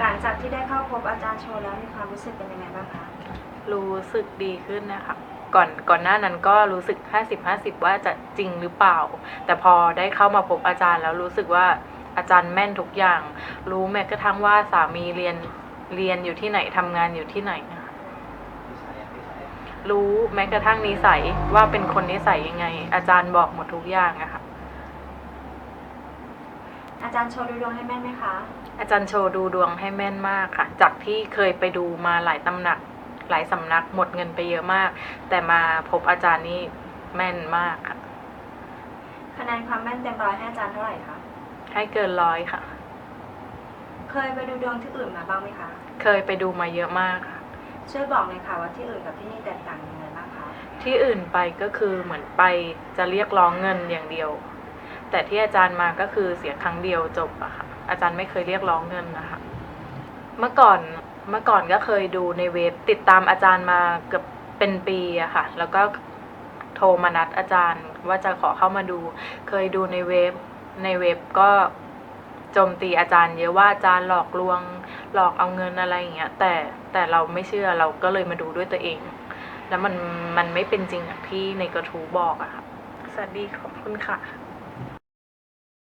หลังจากที่ได้เข้าพบอาจารย์โชว์แล้วมีความรู้สึกเป็นยังไงบ้างคะรู้สึกดีขึ้นนะคะ ก่อนก่อนหน้านั้นก็รู้สึก 50 50 ว่าจะจริงหรือเปล่า แต่พอได้เข้ามาพบอาจารย์แล้วรู้สึกว่าอาจารย์แม่นทุกอย่าง รู้แม้กระทั่งว่าสามีเรียนเรียนอยู่ที่ไหนทำงานอยู่ที่ไหนนะคะ รู้แม้กระทั่งนิสัยว่าเป็นคนนิสัยยังไง อาจารย์บอกหมดทุกอย่างอะค่ะ อาจารย์โชว์ดูดวงให้แม่นไหมคะ อาจารย์โชว์ดูดวงให้แม่นมากค่ะ จากที่เคยไปดูมาหลายตำหนัก หลายสำนักหมดเงินไปเยอะมาก แต่มาพบอาจารย์นี่แม่นมากค่ะ คะแนนความแม่นเต็มร้อยให้อาจารย์เท่าไหร่คะ ให้เกินร้อยค่ะ เคยไปดูดวงที่อื่นมาบ้างไหมคะ เคยไปดูมาเยอะมากค่ะ ช่วยบอกเลยค่ะว่าที่อื่นกับที่นี่แตกต่างยังไงบ้างคะ ที่อื่นไปก็คือเหมือนไปจะเรียกร้องเงินอย่างเดียว แต่ที่อาจารย์มาก็คือเสียครั้งเดียวจบอะค่ะ อาจารย์ไม่เคยเรียกร้องเงินนะคะ เมื่อก่อนเมื่อก่อนก็เคยดูในเว็บติดตามอาจารย์มาเกือบเป็นปีอะค่ะ แล้วก็โทรมานัดอาจารย์ว่าจะขอเข้ามาดู เคยดูในเว็บในเว็บก็ จมตีอาจารย์เยอะว่าอาจารย์หลอกลวงหลอกเอาเงินอะไรอย่างเงี้ย แต่แต่เราไม่เชื่อเราก็เลยมาดูด้วยตัวเอง แล้วมันมันไม่เป็นจริงอย่างที่ในกระทู้บอกอะค่ะสวัสดีขอบคุณค่ะ